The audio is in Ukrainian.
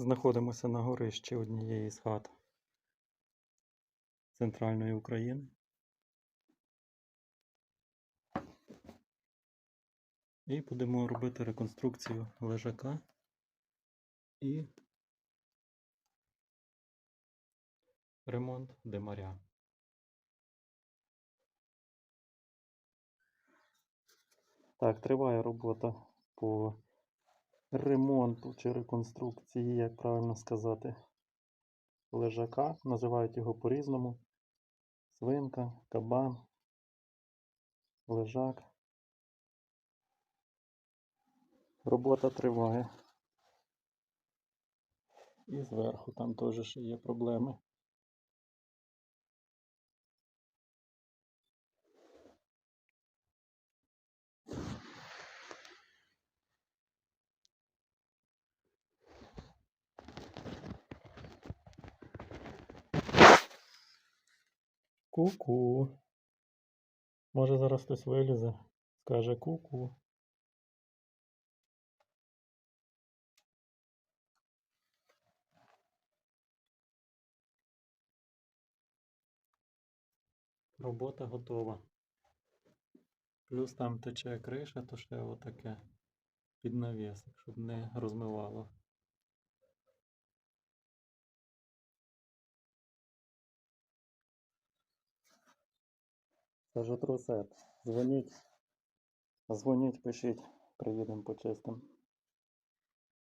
Знаходимося на горищі однієї з хат центральної України. І будемо робити реконструкцію лежака і ремонт димаря. Так, триває робота по ремонту чи реконструкції, як правильно сказати, лежака. Називають його по-різному. Свинка, кабан, лежак. Робота триває. І зверху там теж ще є проблеми. Ку-ку. Може зараз хтось вилізе, скаже ку-ку. Робота готова. Плюс там тече криша, то ще отаке під навісик, щоб не розмивало. Ж трусет. Дзвоніть. Дзвоніть, пишіть, приїдемо почистимо.